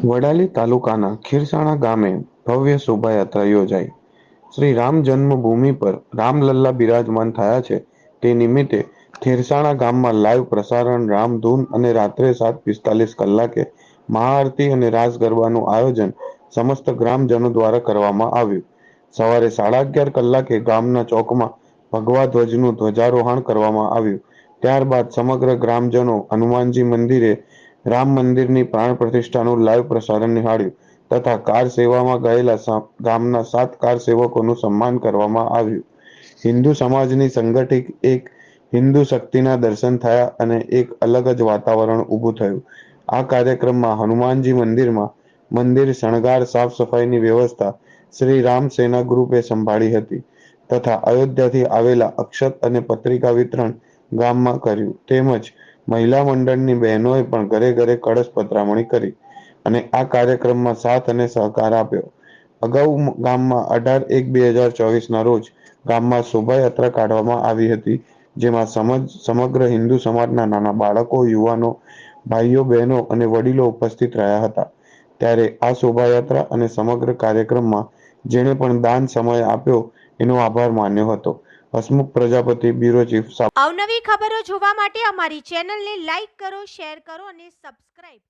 વડાલી તાલુકાના ખીરસાણા ગામે ભવ્ય શોભાયાત્રા યોજાઈ. શ્રી રામ જન્મભૂમિ પર રામલલ્લા બિરાજમાન થયા છે. તે નિમિત્તે ખીરસાણા ગામમાં લાઈવ પ્રસારણ રામધૂન અને રાત્રે સાત પિસ્તાલીસ કલાકે મહાઆરતી અને રાસ ગરબાનું આયોજન સમસ્ત ગ્રામજનો દ્વારા કરવામાં આવ્યું. સવારે સાડા અગિયાર કલાકે ગામના ચોકમાં ભગવા ધ્વજનું ધ્વજારોહણ કરવામાં આવ્યું. ત્યારબાદ સમગ્ર ગ્રામજનો હનુમાનજી મંદિરે રામ મંદિરની પ્રાણ પ્રતિષ્ઠાનું લાઈવ પ્રસારણ નિહાળ્યું તથા કાર સેવામાં ગયેલા ગામના સાત કાર સેવકોનું સન્માન કરવામાં આવ્યું. હિન્દુ સમાજની સંગઠિત એક હિન્દુ શક્તિના દર્શન થયા અને એક અલગ જ વાતાવરણ ઊભું થયું. આ કાર્યક્રમમાં હનુમાનજી મંદિરમાં મંદિર શણગાર સાફ સફાઈની વ્યવસ્થા શ્રી રામ સેના ગ્રુપે સંભાળી હતી તથા અયોધ્યાથી આવેલા અક્ષત અને પત્રિકા વિતરણ ગામમાં કર્યું. તેમજ મહિલા મંડળની બહેનોએ પણ ઘરે ઘરે કળશ પતરામણી કરી અને આ કાર્યક્રમમાં સાથ અને સહકાર આપ્યો. અગાઉ ગામમાં અઢાર એક બે હજાર ચોવીસના રોજ ગામમાં શોભાયાત્રા કાઢવામાં આવી હતી, જેમાં સમજ, સમગ્ર હિન્દુ સમાજના નાના બાળકો, યુવાનો, ભાઈઓ, બહેનો અને વડીલો ઉપસ્થિત રહ્યા હતા. ત્યારે આ શોભાયાત્રા અને સમગ્ર કાર્યક્રમમાં જેણે પણ દાન સમય આપ્યો, એનો આભાર માન્યો હતો. હસમુખ પ્રજાપતિ, બ્યુરો ચીફ અવનવી ખબરો જોવા માટે અમારી ચેનલને લાઈક કરો, શેર કરો અને સબસ્ક્રાઇબ